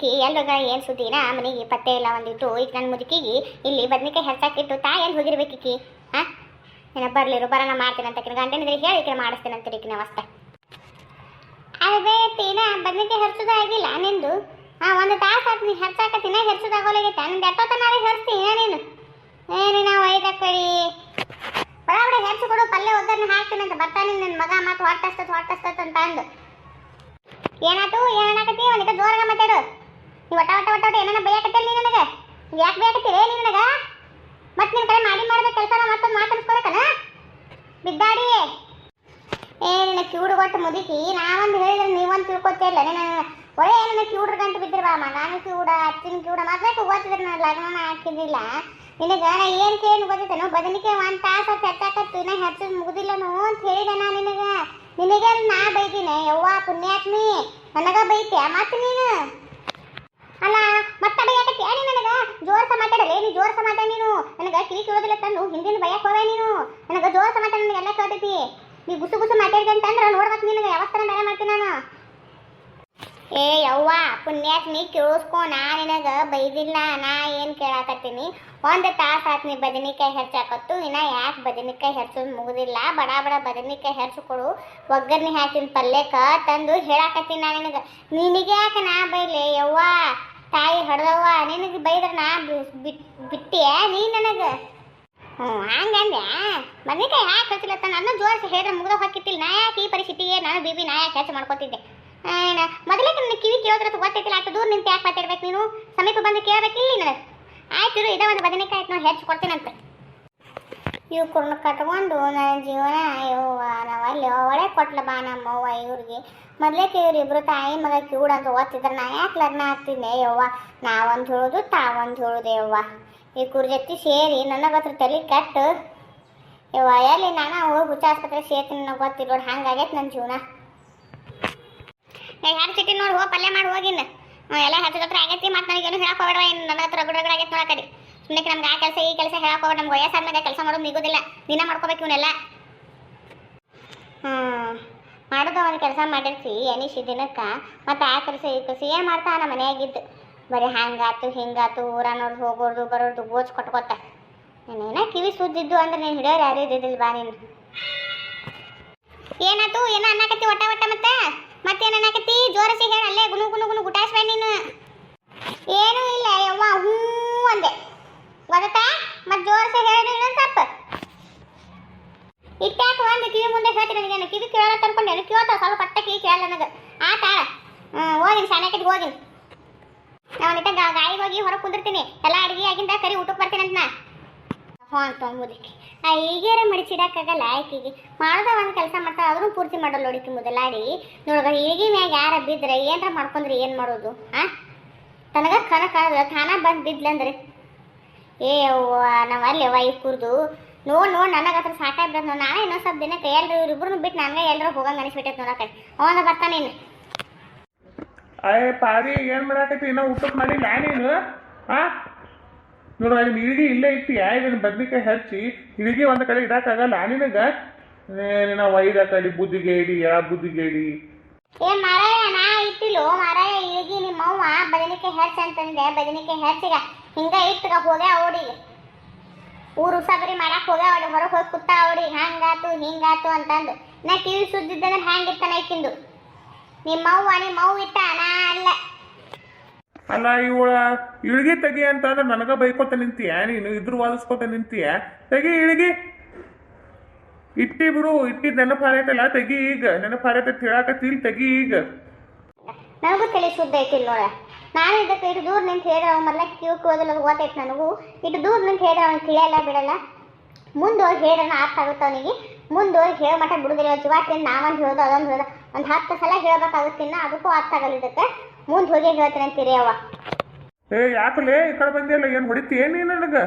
ಈಕಿ ಎಲ್ರಿಗ ಏನು ಸುದ್ದಿನ ಮನೆಗೆ ಪತ್ತೆ ಇಲ್ಲ ಒಂದಿತ್ತು. ಈಗ ನನ್ನ ಮುದುಕಿಗೆ ಇಲ್ಲಿ ಬದ್ನಿಕಾಯಿ ಹೆಚ್ಚಾಕಿಟ್ಟು ತಾಯಿ ಎಲ್ಲಿ ಹೋಗಿರ್ಬೇಕು ಈಕಿ? ಹಾಂ ಏನ ಬರ್ಲಿರು ಬರೋಣ ಮಾಡ್ತೀನಿ ಅಂತ ಗಂಡನ ಹೇಳಿ ಈಕಿನ ಮಾಡಿಸ್ತೀನಿ ಅಂತ ಈಕಿನ ಅವಸ್ಥೆ. ಅದೇ ತೀನ, ಬದ್ನಿಕಾಯಿ ಹೆರ್ಚದ ಆಗಿಲ್ಲ ನಿಂದು? ಹಾಂ ಒಂದು ತಾಸು ಆತು ನೀ ಹರ್ಸಾಕತ್ತಿನ ಹೆರ್ಸೋದಾಗೋಲಾಗೈತೆ ನಿಂದು ತನಾರಿ ಹರ್ಸ್ತೀನಿ ನೀನು? ಏನಿನ ನೀನ ಕಡಿ ಬರಾಬಡ ಹೆರ್ಸಿ ಕೊಡು, ಪಲ್ಯ ಒದ್ದನ್ನು ಹಾಕ್ತೀನಿ ಅಂತ ಬರ್ತಾನೆ ನನ್ನ ಮಗ, ಮತ್ತು ಹೊಟ್ಟಸ್ತತ್ ಹೊಟ್ಟಸ್ತತ್ ಅಂತ ಅಂದು. ಏನಾಯ್ತು ಏನಾಕತಿ ಅವನಿಗೆ ಜೋರಾಗ ಮಾತಾಡು ನೀವು ಒಟ್ಟ ಒಟ್ಟ ಒಟ್ಟ ಒಟ್ಟ ಏನಾನ ಬೈಯಾಕತ್ತಿಲ್ಲ ನೀ ನನಗೆ? ಯಾಕೆ ಬೈಯಾಕತ್ತೀರೇ ನೀ ನನಗೆ? ಮತ್ತೆ ನಿನ್ನ ಕಡೆ ಮಾಡಿ ಮಾಡಬೇಕು ಕೆಲಸ ಮತ್ತೊಂದು ಮಾತಾಡ್ಸ್ಕೊಬೇಕನ ಬಿದ್ದಾಡಿ. ಏ ನಿನ್ನ ಕ್ಯೂಡ್ ಕೊಟ್ಟು ಮುದುಕಿ, ನಾವೊಂದು ಹೇಳಿದ್ರೆ ನೀವೊಂದು ತಿಳ್ಕೊತಿಲ್ಲ ನಿನ್ನ ಒಳ್ಳೆ ಏನ ಕ್ಯೂಡ್ರ ಗಂಟು ಬಾಮ ನಾನು ಕ್ಯೂಡ ಅಚ್ಚಿನ ಕ್ಯೂಡ ಮಾತ್ರ ಗೊತ್ತಿದ್ರೆ ನಾನು ಲಗ್ನ ಹಾಕಿದ್ದಿಲ್ಲ? ನಿನಗೆ ನಾ ಏನು ಕೇಳಿ ಗೊತ್ತೈತೇನೋ ಬದನಿಕೆ ಒಂದು ತಾಸು ಹೆಚ್ಚಾಕತ್ತು ಇನ್ನ ಹೆಚ್ಚಿದ್ ಮುಗುದಿಲ್ಲನು ಅಂತ ಹೇಳಿದೆ ನಾ ನಿನಗೆ. ನಿನಗೆ ನಾ ಯವ್ವಾ ಯವ್ವ ಪುಣ್ಯಾತ್ಮಿ. ನನಗ ಬೈತ್ಯಾ ಮತ್ತೆ ನೀನು? ಅಲ್ಲ ಮತ್ತೆ ನನಗೆ? ಜೋರ ಮಾತಾಡಲೇ ನೀ ಜೋರ ಮಾತಾಡ ನೀನು. ನನಗೆ ಕಿವಿ ಕೇಳೋದಿಲ್ಲ ತಂದು ಹಿಂದಿನ ಭಯಕ್ಕೆ ಹೋವೆ ನೀನು. ನನಗೆ ಜೋರ ಮಾತಾಡ ನನಗೆ ಎಲ್ಲ ಕೇಳ್ತೈತಿ. ನೀ ಗುಸು ಗುಸು ಮಾತಾಡಿದೆ ಅಂತಂದ್ರೆ ನೋಡ್ಬೇಕು ನಿನಗೆ ಯಾವತ್ತರ ಬೇರೆ ಮಾಡ್ತೀನಿ ನಾನು? ಏ ಯವ್ವ ನೀ ಕೇಳಿಸ್ಕೊ, ನಾ ನಿನಗೆ ಬೈದಿಲ್ಲ, ನಾ ಏನು ಕೇಳಾಕತ್ತೀನಿ? ಒಂದು ತಾಸು ಆತ್ ನೀ ಬದನಿಕಾಯಿ ಹೆಚ್ಚಾಕತ್ತು ಇನ್ನ ಯಾಕೆ ಬದನಿಕಾಯಿ ಹೆಚ್ಚೋದು ಮುಗುದಿಲ್ಲ? ಬಡ ಬಡ ಬದನಿಕಾಯಿ ಹೆಚ್ಚಿಕೊಡು ಒಗ್ಗರ್ನಿ ಹಾಕಿನ ಪಲ್ಯಕ್ಕೆ ತಂದು ಹೇಳಾಕತ್ತೀನಿ ನಾ ನಿನಗೆ. ನಿನಗೆ ಯಾಕೆ ನಾ ಬೈಲೆ ಯವ್ವ? ತಾಯಿ ಹೊಡೆದವ್ವ, ನಿನಗೆ ಬೈದ್ರೆ ನಾ ಬಿಟ್ಟಿಯ ನೀ ನನಗೆ? ಹ್ಞೂ ಹಂಗಂದ್ಯಾ ಬದನಿಕಾಯಿ ಯಾಕೆ ಹಚ್ಚಲತ್ತ ನನ್ನ ಜೋರಿಸಿ ಹೇಳಿದ್ರೆ ಮುಗ್ದ ಹಾಕಿತ್ತಿಲ್ಲ ನಾ ಯಾಕೆ ಈ ಪರಿಸ್ಥಿತಿಗೆ ನಾನು ಬಿಬಿ ನಾ ಯಾಕೆ ಹೆಚ್ಚು ಮಾಡ್ಕೊತಿದ್ದೆ? ಮೊದಲೇ ನನ್ನ ಕಿವಿ ಕೇಳೋದ್ರ ಗೊತ್ತೈತಿಲ್ಲ. ಅಷ್ಟು ದೂರ ನಿಂತು ಯಾಕೆ ಮಾತಾಡ್ಬೇಕು ನೀನು? ಸಮೀಪ ಬಂದು ಕೇಳಬೇಕಿಲ್ಲ ನನಗೆ ಆಯ್ತು ಇದ ಒಂದು ಬದನೆಕಾಯಿ ಆಯ್ತು ನಾವು ಹೆಚ್ಚು ಕೊಡ್ತೀನಂತೆ ಇವು ಕುರ್ಣ ಕಟ್ಕೊಂಡು ನನ್ನ ಜೀವನ ಅಯ್ಯೋ ನಾವು ಅಲ್ಲಿ ಒಳ್ಳೆ ಕೊಟ್ಲ ಬಾ ನಮ್ಮವ್ವ ಇವ್ರಿಗೆ. ಮೊದಲೇ ಇವ್ರು ಇಬ್ರು ತಾಯಿ ಮಗ ಕಿವುಡ ಅಂತ ಓದ್ತಿದ್ರೆ. ನಾ ಯಾಕೆ ಲಗ್ನ ಆಗ್ತೀನಿ ಯವ್ವ? ನಾವೊಂದು ಹೇಳೋದು, ತಾವೊಂದು ಹೇಳೋದು ಯವ್ವ. ಈ ಕುರ್ಜತ್ತಿ ಜೊತೆ ಸೇರಿ ನನಗೆ ಹತ್ರ ತಲೆ ಕಟ್ಟು. ಯವ್ವ, ಎಲ್ಲಿ ನಾನು ಹೋಗಿ ಹುಚ್ಚ ಆಸ್ಪತ್ರೆ ಸೇರ್ತೀನಿ ನನಗೆ ಗೊತ್ತಿಲ್ಲ ನೋಡಿ, ಹಂಗಾಗೈತೆ ನನ್ನ ಜೀವನ. ಏ ಯಾರು ಚಿಟ್ಟಿ ನೋಡಿ ಹೋಗಿ ಪಲ್ಯ ಮಾಡಿ, ಹೋಗಿನ. ಎಲ್ಲ ಹತ್ರ ಆಗೈತಿ, ಮತ್ತೆ ನನಗೇನು ಹೇಳಕ್ಕೆ ಹೋಗ್ಬೇಡ ಏನು ನನ್ನ ಹತ್ರ ಆಗೈತೆ ನೋಡಕಡಿ. ಸುಮ್ಮನೆ ನಮ್ಗೆ ಆ ಕೆಲಸ, ಈ ಕೆಲಸ ಹೇಳಕ್ಕೆ ಹೋಗ್ಬೇಡ, ನಮ್ಗೆ ವಯಸ್ಸಾದ್ಮೇಲೆ ಕೆಲಸ ಮಾಡೋದು ನಿಗೋದಿಲ್ಲ ದಿನ ಮಾಡ್ಕೋಬೇಕು ಇವನ್ನೆಲ್ಲ ಹ್ಞೂ ಮಾಡೋದು ಒಂದು ಕೆಲಸ ಮಾಡಿರ್ತಿ ಎನಿಸಿ ದಿನಕ್ಕೆ. ಮತ್ತೆ ಆ ಕೆಲಸ ಈ ಕೆಲಸ ಏನು ಮಾಡ್ತಾ ನಮ್ಮ ಮನೆಯಾಗಿದ್ದು. ಬರೀ ಹಂಗಾತು ಹಿಂಗಾತು ಊರನ್ನೋರ್ದು ಹೋಗೋರ್ದು, ಬರೋರ್ದು ಗೋಚ್ ಕೊಟ್ಕೊತ ನೀನೇನ ಕಿವಿ ಸುದ್ದಿದ್ದು ಅಂದ್ರೆ ನೀನು ಹಿಡಿಯೋರು ಯಾರು ಇದ್ದಿದ್ದಿಲ್ಲ ಬಾ ನೀನು. ಏನಾತು? ಏನೋ ಅನ್ನಕತ್ತಿ ಒಟ್ಟ ಒಟ್ಟ ಮತ್ತೆ? ಮತ್ತೇನು ಅನ್ನಕತ್ತಿ? ಜೋರಸಿ ಹೇಳ, ಅಲ್ಲೇ ಗುನು ಗುನು ಗುನು ಗುಟಾಯಿಸ್ಬೇಡ ನೀನು. ಏನೂ ಇಲ್ಲ, ಯವ್ವ ಹ್ಞೂ ಅಂದೆ. ಗೊತ್ತಾ ಮತ್ತೆ ಜೋರಸಿ ಹೇಳಿ ಇನ್ನೊಂದು ಸ್ವಲ್ಪ. ಕಿವಿ ಮುಂದೆ ಹೇಳ್ತೀನಿ ನನಗೆ ಕಿವಿ ಕೇಳಲ್ಲ ತಂದ್ಕೊಂಡೆ ಕೇಳ್ತಾ ಸ್ವಲ್ಪ ಪಟ್ಟ ಕಿವಿ ಕೇಳಲ್ಲ ನನಗೆ. ಆತ ಹೋಗಿನಿ ಶಾನ್ಯಾಕಿದ್ ಹೋಗಿನಿ. ನಾವನಿತ ಗಾಳಿಗೆ ಹೋಗಿ ಹೊರಗೆ ಕುಂದಿರ್ತೀನಿ. ಎಲ್ಲ ಅಡುಗೆ ಆಗಿಂದ ಕರಿ ಊಟಕ್ಕೆ ಬರ್ತೀನಿ ಅಂತ ನಾ ಹ್ಞೂ ಅಂತ ಆ ಈಗೇರೆ ಮಡಿಸಿಡಕ್ಕಾಗಲ್ಲ ಆಯ್ಕೆಗೆ. ಮಾಡ್ದ ಒಂದು ಕೆಲಸ ಮಾಡ್ತಾ ಅದನ್ನು ಪೂರ್ತಿ ಮಾಡಲ್ಲ ನೋಡಿಕಿ ಮೊದಲಾಡಿ ನೋಡಿದ ಈಗಿ ಮ್ಯಾಗ ಯಾರ ಬಿದ್ದರೆ ಏನಾರ ಮಾಡ್ಕೊಂಡ್ರೆ ಏನು ಮಾಡೋದು, ಆ? ತನಗ ಕನ ಕಾಣ ತಾನ ಬಂದು ಬಿದ್ಲಂದ್ರೆ. ಏ ಅವ್ವ ನಾವು ಅಲ್ಲಿ ವೈಫ್ ಕುರ್ದು ನೋಡ್ ನೋ ನನಗೆ ಹತ್ರ ಸಾಕಾಗ್ಬಿಡತ್ ನೋ ನಾನೇ ಇನ್ನೊಂದು ಸ್ವಲ್ಪ ದಿನಕ್ಕೆ ಎಲ್ರು ಇವ್ರಿಬ್ರು ಬಿಟ್ಟು ನನಗೆ ಎಲ್ಲರೂ ಹೋಗಂಗೆ ಅನಿಸ್ಬಿಟ್ಟೈತೆ ನೋಡಕ್ಕೆ ಅವನ ಬರ್ತಾನೆ ಇನ್ನು ಅಯ್ಯ ಪಾರಿ ಏನು ಮಾಡಾಕತ್ತಿ? ಇನ್ನೂ ಊಟಕ್ಕೆ ಮಾಡಿಲ್ಲ ನೀನು? ಆ? ನೋಡು ಅಲ್ಲಿ ಇಳಿಗೆ ಇಲ್ಲೇ ಇಟ್ಟಿಯ? ಇದನ್ನ ಬದ್ನಿಕಾಯಿ ಹಚ್ಚಿ ಇಳಿಗೆ ಒಂದು ಕಡೆ ಇಡಕ್ಕಾಗಲ್ಲ ನಿನಗೆ? ನಿನ್ನ ಒಯ್ದ ಕಡೆ ಬುದ್ಧಿಗೇಡಿ ಯಾ ಬುದ್ಧಿಗೇಡಿ. ಏ ಮಾರಾಯ ನಾ ಇಟ್ಟಿಲ್ಲೋ? ಮಾರಾಯ ಈಗ ನಿಮ್ಮ ಅವ್ವ ಬದನಿಕಾಯಿ ಹೆಚ್ಚ ಅಂತಂದೆ ಬದನಿಕಾಯಿ ಹೆಚ್ಚಿಗ ಹಿಂಗ ಇಟ್ಟಗ ಹೋಗ್ಯ ಅವಡಿಗೆ ಊರು ಉಸಾಬರಿ ಮಾಡಕ್ ಹೋಗ ಅವಳು ಹೊರಗೆ ಹೋಗಿ ಕುತ್ತ ಅವಡಿ ಹಂಗಾತು ಹಿಂಗಾತು ಅಂತಂದು. ನಾ ಕಿವಿ ಸುದ್ದಿದ್ದಂದ್ರೆ ಹ್ಯಾಂಗಿರ್ತಾನೆ ಇಕ್ಕಿಂದು ನಿಮ್ಮವ್ವ ನಿಮ್ಮವ್ವ ಇಟ್ಟ ನಾ ಅಲ್ಲ. ಅಲ್ಲ ಇವಳ ಇಳಿಗೆ ತೆಗಿ ಅಂತಂದ್ರೆ ನನಗ ಬೈಕೋತ ನಿಂತೀಯ? ನೀನು ಇದ್ರ ವಾದಿಸ್ಕೋತ ನಿಂತೀಯ? ತೆಗಿ ಇಳಿಗೆ. ಇಟ್ಟಿ ಬಿಡು ಇಟ್ಟಿದ್ ನೆನಪು ಹಾರೈತಲ್ಲ ತೆಗಿ ಈಗ. ನೆನಪು ಹಾರೈತೆ ತಿಳ್ ತೆಗಿ ಈಗ. ನನಗೂ ತಲೆ ಶುದ್ಧ ಐತಿಲ್ಲ ನೋಡ. ನಾನು ಇದಕ್ಕೆ ಇಟ್ಟು ದೂರ ನಿಂತು ಹೇಳ ಮೊದಲ ಕ್ಯೂಕ್ ಓದಲ್ಲ ಓದೈತೆ ನನಗೂ. ಇಟ್ಟು ದೂರ ನಿಂತು ಹೇಳಿದ್ರೆ ಅವ್ನು ತಿಳಿಯಲ್ಲ, ಬಿಡಲ್ಲ. ಮುಂದೆ ಹೋಗಿ ಹೇಳೋಣ ಅರ್ಥ ಆಗುತ್ತೆ ಅವನಿಗೆ? ಮುಂದೆ ಹೋಗಿ ಹೇಳೋ ಮಟ್ಟ ಬಿಡುದಿಲ್ಲ ಜೀವಾತಿನ ನಾವೊಂದು ಹೇಳೋದು, ಅದೊಂದು ಹೇಳೋದು. ಒಂದು ಹತ್ತು ಸಲ ಹೇಳ್ಬೇಕಾಗುತ್ತಿನ್ನ ಅದಕ್ಕೂ ಅರ್ಥ ಆಗಲ್ಲ ಇದಕ್ಕೆ ಮುಂದೆ ಹೋಗಿ ಹೇಳ್ತೀನಿ ಅಂತೀರಿ ಅವ ಏ, ಯಾಕಲೇ ಈ ಕಡೆ ಬಂದಿಲ್ಲ ಏನು ಹೊಡಿತಿ? ನೀ ನನಗೆ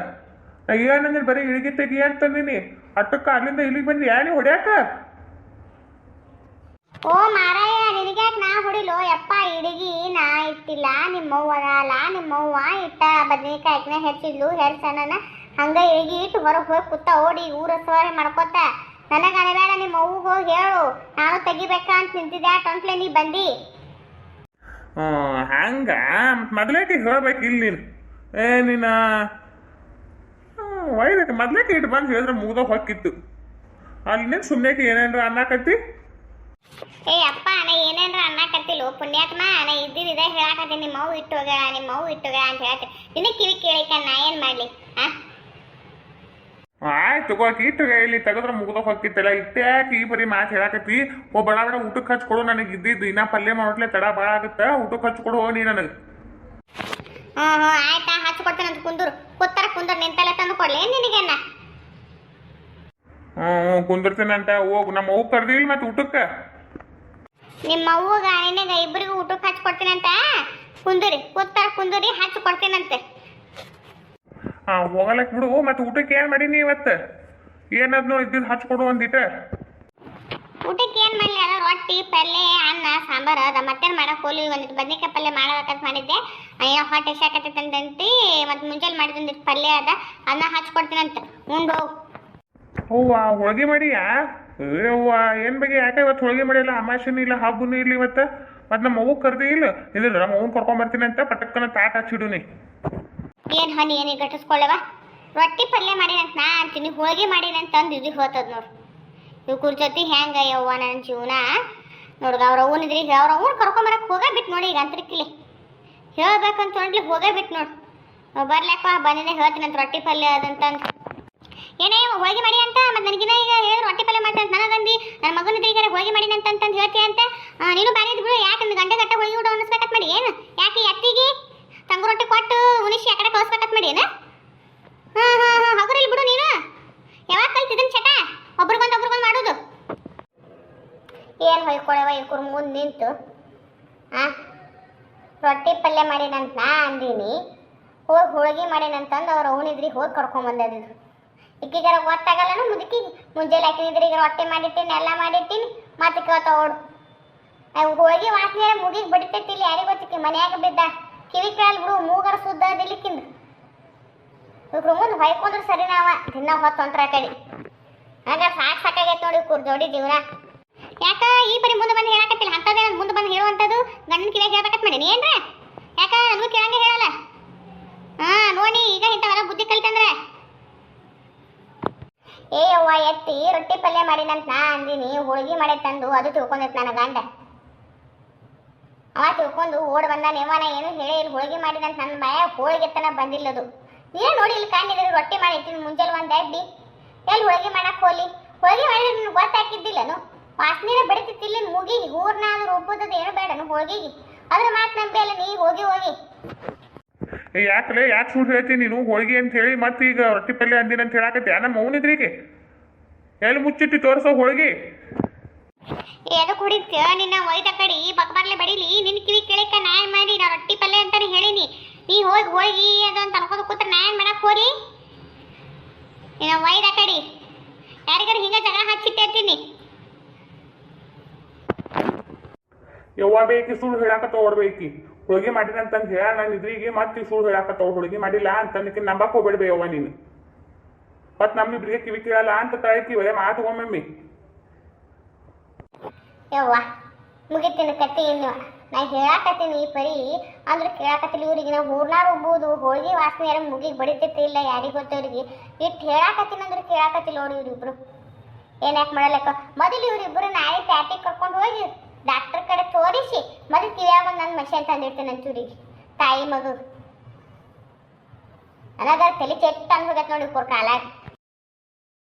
ಏನಂದ್ರೆ ಬರೀ ಇಳಿಗೆ ತೆಗಿ ನೀನು ಅಟ್ಟಕ್ಕ ಅಲ್ಲಿಂದ ಇಲ್ಲಿಗೆ ಬಂದು ಯಾನಿ ಹೊಡ್ಯಾಕ? ಓ ಮಾರಾಯ, ನಿನಗ್ಯಾಕೆ ನಾ ಹೊಡಿಲೋ? ಯಪ್ಪ, ಇಡಗಿ, ನಾ ಇಟ್ಟಿಲ್ಲ. ನಿಮ್ಮವ್ವ ಅಲ್ಲ ನಿಮ್ಮವ್ವ ಇಟ್ಟ ಬದ್ನಿಕಾಯಿನ ಹೆಚ್ಚಿದ್ಲು ಹೆರ್ಸನ ಹಂಗ ಇಳಗಿ ಇಟ್ಟು ಹೊರಗೆ ಹೋಗಿ ಕೂತ ಓಡಿ ಊರ ಸವಾರಿ ಮಾಡ್ಕೊತ. ನನಗೆ ಅನಬೇಡ ನಿಮ್ಮ ಅವ್ಗೆ ಹೋಗಿ ಹೇಳು. ನಾನು ತೆಗಿಬೇಕಾ ಅಂತ ನಿಂತಿದ್ದೆ ಟೊಂಟ್ಲೆ ನೀ ಬಂದಿ. ಹಂಗ? ಮೊದಲೇಕೆ ಹೇಳ್ಬೇಕು ಇಲ್ಲಿ. ಏ, ನೀನು? ಒಯ್ದಕ್ಕೆ ಮೊದ್ಲೇಕೆ ಇಟ್ಟು ಬಂದು ಹೇಳಿದ್ರೆ ಮುಗ್ದ ಹೊಕ್ಕಿತ್ತು ಅಲ್ಲಿ ಸುಮ್ಮನೆ ಏನೇನ್ರ ಅನ್ನಕತ್ತಿ? ಏ ಅಪ್ಪ ನಾ ಏನೇನ್ರ ಅನ್ನಕತ್ತಿಲ್ಲ ಪುಣ್ಯಾತ್ಮ ನಾ ಇದ್ದಿದ್ದೆ ಹೇಳಾಕತ್ತೀನಿ. ನಿಮ್ಮ ಮಗು ಇಟ್ಟು ಹೋಗ್ಯಾಳ ನಿಮ್ಮ ಮಗು ಇಟ್ಟು ಹೋಗ್ಯಾಳ ಅಂತ ಹೇಳ್ತೀನಿ ನಿನ್ನ ಕಿವಿ ಕೇಳಿಕ ನಾ ಏನ್ ಮಾಡ್ಲಿ? ಆ? ಆಯ್ತು ತಗೋ ಇಟ್ಟು ಇಲ್ಲಿ ತೆಗೆದ್ರ ಮುಗ್ದ ಹೋಗ್ತಿತ್ತಲ್ಲ ಇಟ್ಟ್ಯಾಕೆ ಈ ಬರೀ ಮಾತು ಹೇಳಾಕತ್ತಿ. ಓ ಬಡ ಬಡ ಊಟಕ್ಕೆ ಹಚ್ಕೊಡು ನನಗೆ ಇದ್ದಿದ್ದು. ಇನ್ನ ಪಲ್ಯ ಮಾಡೋಟ್ಲೆ ತಡ ಭಾಳ ಆಗುತ್ತೆ. ಊಟಕ್ಕೆ ಹಚ್ಕೊಡು ನೀ ನನಗೆ. ಹ್ಞೂ ಹ್ಞೂ ಆಯ್ತಾ ಹಚ್ಕೊಡ್ತೇನೆ ಅಂತ ಕುಂದೂರು. ಕೂತಾರ ಕುಂದೂರು ನಿಂತಲ್ಲ ತಂದು ಕೊಡ್ಲಿ. ನಿನಗೆನ್ನ ಹ್ಞೂ ಕುಂದಿರ್ತೀನಂತ ಹೋಗು ನಮ್ಮ ಹೋಗಿ ಕರ್ದಿಲ್ಲ ಮತ್ತೆ ಊಟಕ್ಕೆ. ನಿಮ್ಮ ಅವ್ವಗ ನಿನಗ ಇಬ್ಬರಿಗೂ ಊಟಕ್ಕೆ ಹಚ್ಚಿ ಅಂತ ಕುಂದೂರಿ ಕೂತಾರ ಕುಂದೂರಿ ಹಚ್ಕೊಡ್ತೀನಂತೆ ಹಾ ಹೋಗಲಕ್ ಬಿಡು ಮತ್ತೆ ಊಟಕ್ಕೆ ಏನು ಮಾಡೀನಿ ಇವತ್ತು? ಏನದ್ನೋ ಇದ್ದಿದ್ದು ಹಚ್ಕೊಡು ಒಂದಿಟ ಊಟಕ್ಕೆ ಏನು ಮಾಡಲಿ? ಅದ ರೊಟ್ಟಿ ಪಲ್ಯ ಅನ್ನ ಸಾಂಬಾರ್ ಅದ ಮತ್ತೆ ಮಾಡಕ್ ಹೋಲಿ ಒಂದಿಟ್ಟು ಬದನೆಕಾಯಿ ಪಲ್ಯ ಮಾಡಬೇಕಂತ ಮಾಡಿದ್ದೆ. ಅಯ್ಯೋ ಹೊಟ್ಟೆ ಅಂತಂತಿ ಮತ್ತೆ ಮುಂಜಾನೆ ಮಾಡಿದ ಒಂದಿಟ್ಟು ಪಲ್ಯ ಅದ ಅನ್ನ ಹಚ್ಕೊಡ್ತೀನಂತ ಉಂಡು ಹೋಳಿಗೆ ಮಾಡಿಯಾ? ಅವ್ವ, ಏನು ಬಗ್ಗೆ ಯಾಕೆ ಇವತ್ತು ಹೋಳಿಗೆ ಮಾಡಿಲ್ಲ? ಅಮಾಶಿನೂ ಇಲ್ಲ, ಹಬ್ಬನೂ ಇಲ್ಲ ಇವತ್ತು. ಮತ್ತು ನಮ್ಮ ಅವ್ವ ಕರ್ದಿ ಇಲ್ಲ. ಇಲ್ಲ ನಮ್ಮ ಅವ್ವನ ಕರ್ಕೊಂಬರ್ತೀನಿ ಅಂತ ಪಟಕ್ಕನ ತಾಟ್ ಹಚ್ಚಿಡುನಿ. ಏನು ಹನಿ ಏನಿಗೆ ಗಟ್ಟಿಸ್ಕೊಳ್ಳವ? ರೊಟ್ಟಿ ಪಲ್ಯ ಮಾಡಿನಂತ ನಾ ಅಂತೀನಿ. ಹೋಳಿಗೆ ಮಾಡಿನಂತ ಅಂದು ಇದು ಹೋತದ ನೋಡು. ಇವ್ರ ಜೊತೆ ಹೆಂಗ ಯವ್ವ ನನ್ನ ಜೀವನ? ನೋಡ್ಗ ಅವ್ರ ಅವ್ನ ಇದ್ರಿ ಅವ್ರ ಅವ್ನ ಕರ್ಕೊಂಬರಕ್ಕೆ ಹೋಗೇ ಬಿಟ್ಟು ನೋಡಿ ಈಗ ಅಂತರಿಕಿಲಿ ಹೇಳ್ಬೇಕಂತ ಹೋಗೇ ಬಿಟ್ಟು ನೋಡು. ಬರ್ಲಕ್ಕ ಬಂದಿದ್ದೆ ಹೇಳ್ತೀನಿ ಅಂತ ರೊಟ್ಟಿ ಪಲ್ಯ ಅದಂತಂದು. ಏನೇ ಹೋಳಿಗೆ ಮಾಡಿ ಅಂತ, ಮತ್ತೆ ನನಗಿನ ಈಗ ಹೇಳಿದ್ರು ರೊಟ್ಟಿ ಪಲ್ಯ ಮಾಡ್ತಾ ನನಗಂದು ನನ್ನ ಮಗನ ಇದ್ರಿಗೆ ಹೋಳಿಗೆ ಮಾಡಿ ಅಂತ, ಅಂತಂದು ಹೇಳ್ತೀಯ ಅಂತ. ನೀನು ಬಾರಿ ಇದ್ಬಿಡು ಯಾಕೆ ಗಂಟೆ ಗಟ್ಟ ಹೋಗಿ ಬಿಡು ಅನ್ನಿಸ್ಬೇಕಂತ ಮಾಡಿ, ಏನು? ಯಾಕೆ ಎತ್ತಿಗೆ ತಂಗು ರೊಟ್ಟಿ ಕೊಟ್ಟು ಉಣಿಸಿ ಆ ಕಡೆ ಕಳಿಸ್ಬೇಕಂತ ಮಾಡಿ, ಏನು? ಹಾಂ ಹಾಂ ಹಾಂ ಬಿಡು ನೀನು. ಯಾವಾಗ ಕಲ್ತಿದ್ದೀನಿ ಚಟ? ಒಬ್ರಿಗೊಂದು ಒಬ್ರಿಗೊಂದು ಮಾಡೋದು. ಏನು ಹೊಯ್ಕೊಳವ ಇವ್ರ ಮುಂದೆ ನಿಂತು? ಹಾಂ ರೊಟ್ಟಿ ಪಲ್ಯ ಮಾಡಿನಂತ ನಾ ಅಂದೀನಿ. ಹೋಗಿ ಹೋಳಿಗೆ ಮಾಡಿನಂತಂದು ಅವ್ರು ಅವನಿದ್ರಿ ಹೋಗಿ ಕರ್ಕೊಂಬಂದಿದ್ರು ಇಕ್ಕಿಗಾರ ಗೊತ್ತಾಗಲ್ಲನು? ಮುದುಕಿ, ಮುಂಜಾನೆ ಹಾಕಿದ್ರೆ ಈಗ ರೊಟ್ಟಿ ಮಾಡಿಟ್ಟಿನಿ, ಎಲ್ಲ ಮಾಡಿಟ್ಟಿನಿ, ಮತ್ತೆ ಕೇಳ್ತಾವಳು ಹೋಳಿಗೆ ವಾಸನೆ ಮುಗಿಗೆ ಬಡಿತೈತಿಲ್ಲ ಯಾರಿಗೆ ಗೊತ್ತಿಕ್ಕಿ? ಮನ್ಯಾಗ ಬಿದ್ದ ಕಿವಿ ಕೇಳಲ್ ಬಿಡು, ಮೂಗರ ಸುದ್ದ ಅದಿಲಿಕ್ಕಿಂದ ಇವ್ರ ಮುಂದೆ ಹೊಯ್ಕೊಂಡ್ರೆ ಸರಿ ನಾವ, ದಿನ ಹೊತ್ತು ಹೊಂಟ್ರ ಕಡೆ. ಆಗ ಸಾಕು ಸಾಕಾಗೈತೆ ನೋಡಿ ಕುರ್ ಜೋಡಿ ಜೀವನ. ಯಾಕ ಈ ಪರಿ ಮುಂದೆ ಬಂದು ಹೇಳಕತ್ತಿಲ್ಲ? ಅಂತದೇ ಮುಂದೆ ಬಂದು ಹೇಳುವಂಥದ್ದು ಗಂಡನ ಕಿವಿಯಾಗ ಹೇಳ್ಬೇಕತ್ ಮಾಡೀನಿ ಏನ್ರ? ಯಾಕ ನನಗೂ ಕೇಳಂಗೆ ಹೇಳಲ್ಲ? ಹಾ, ನೋಡಿ ಈಗ ಇಂಥವೆಲ್ಲ ಬುದ್ಧಿ ಕಲಿತಂದ್ರೆ. ಏ ಅವ್ವ, ಎತ್ತಿ ರೊಟ್ಟಿ ಪಲ್ಯ ಮಾಡಿನಂತ ನಾ ಅಂದಿನಿ, ಹೋಳಿಗೆ ಮಾಡಿ ತಂದು ಅದು ತಿಳ್ಕೊಂಡಿತ್ತು ನನ್ನ ಗಂಡ. ಅವ ತಿಳ್ಕೊಂಡು ಓಡ್ ಬಂದ ನೇವನ ಏನು ಹೇಳಿ ಇಲ್ಲಿ ಹೋಳಿಗೆ ಮಾಡಿದಂತ ನನ್ನ ಮಯ ಹೋಳಿಗೆ ತನ ಬಂದಿಲ್ಲದು. ನೀನು ನೋಡಿ ಇಲ್ಲಿ ಕಾಣಿದ್ರೆ ರೊಟ್ಟಿ ಮಾಡಿ ಮಾಡಿರ್ತೀನಿ ಮುಂಜಾನೆ ಒಂದು ಅಡ್ಡಿ. ಎಲ್ಲಿ ಹೋಳಿಗೆ ಮಾಡಕ್ಕೆ ಹೋಲಿ? ಹೋಳಿಗೆ ಮಾಡಿದ್ರೆ ನಿನ್ಗೆ ಗೊತ್ತಾಕಿದ್ದಿಲ್ಲನು? ವಾಸನೆ ಮುಗಿ ಮುಗಿಗೆ ಹೂರ್ನಾದ್ರು ರುಬ್ಬುತ್ತದೆ ಏನು ಬೇಡನು ಹೋಳಿಗೆಗೆ. ಅದ್ರ ಮಾತು ನಂಬಿ ಅಲ್ಲ ನೀ ಹೋಗಿ ಹೋಗಿ. ಯಾಕಲೆ ಯಾಕೆ ಸುಳ್ಳು ಹೇಳ್ತೀನಿ ನೀನು? ಹೋಳಿಗೆ ಅಂತ ಹೇಳಿ ಮತ್ತೆ ಈಗ ರೊಟ್ಟಿ ಪಲ್ಯ ಅಂದಿನ ಅಂತ ಹೇಳಾಕತ್ತಿ. ನಮ್ಮ ಈಗ? ಎಲ್ಲಿ ಮುಚ್ಚಿಟ್ಟು ತೋರಿಸೋ ಹೋಳಿಗೆ? ಎದಕ್ಕೆ ಹೊಡಿತ್ಯ ನಿನ್ನ ಒಯ್ದ ಕಡಿ ಬಕ್ಬರ್ಲೆ ಬಡಿಲಿ. ನಿನ್ನ ಕಿವಿ ಕೇಳಿಕ ನಾಯ್ ಏನ್ ಮಾಡಿ ನಾ ರೊಟ್ಟಿ ಪಲ್ಯ ಅಂತಾನೆ ಹೇಳಿನಿ. ನೀ ಹೋಗಿ ಹೋಗಿ ಅದು ಅಂತ ಅನ್ಕೋದು ಕೂತ್ರೆ ನಾ ಏನ್ ಮಾಡಕ್ ಹೋರಿ ನಿನ್ನ ಒಯ್ದ ಕಡಿ. ಯಾರಿಗಾರು ಹಿಂಗ ಜಗಳ ಹಚ್ಚಿಟ್ಟಿರ್ತೀನಿ ಯವ್ವ ಬೇಕಿ ಸುಳ್ಳು ಹೇಳಾಕತ್ತ ಓಡ್ಬೇಕಿ ಹೋಳಿಗೆ ಮಾಡಿದ ಅಂತಂದು ಹೇಳ, ನಾನು ಇದ್ರಿಗೆ ಮತ್ತೆ ಸುಳ್ಳು ಹೇಳಾಕತ್ತವ ಹೋಳಿಗೆ ಮಾಡಿಲ್ಲ ಅಂತಂದಕ್ಕೆ ನಂಬಕ್ ಹೋಗ್ಬೇಡ್ಬೇ ಯವ್ವ ನೀನು. ಮತ್ತೆ ನಮ್ಮಿಬ್ರಿಗೆ ಕಿವಿ ಕೇಳಲ್ಲ ಅಂತ ತಳಕಿ ಒಳ್ಳೆ ಮಾತು ಒಮ್ಮೆ ಯವ್ವ, ಮುಗಿತಿನ ಕತ್ತಿ ಇನ್ನು. ನಾ ಹೇಳಾಕತ್ತೀನಿ ಈ ಪರಿ, ಅಂದ್ರೆ ಕೇಳಾಕತ್ತಿಲ್ಲ ಇವ್ರಿಗೆ. ನಾವು ಹೂರ್ನಾರು ಉಬ್ಬುದು ಹೋಳಿಗೆ ವಾಸನೆ ಯಾರು ಮುಗಿಗೆ ಬಡಿತೈತಿ ಇಲ್ಲ ಯಾರಿಗೆ ಗೊತ್ತವ್ರಿಗೆ. ಇಟ್ಟು ಹೇಳಾಕತ್ತೀನಿ ಅಂದ್ರೆ ಕೇಳಾಕತ್ತಿಲ್ಲ ನೋಡಿ ಇವ್ರಿಬ್ರು. ಏನ್ ಯಾಕೆ ಮಾಡಲಕ್ಕ ಮೊದಲು ಇವ್ರಿಬ್ರು ನಾಳೆ ಪ್ಯಾಟಿಗೆ ಕರ್ಕೊಂಡು ಹೋಗಿ ಡಾಕ್ಟರ್ ಕಡೆ ತೋರಿಸಿ, ಮತ್ತೆ ತಿಳಿಯಾಗ ನನ್ನ ತಂದಿರ್ತೀನಿ ನನ್ನ ಇವ್ರಿಗೆ ತಾಯಿ ಮಗು. ನನಗ ತಲೆ ಚೆಟ್ಟ ಅನ್ಸೋಗತ್ತೆ ನೋಡಿ ಇವ್ರ ಕಾಲಾಗ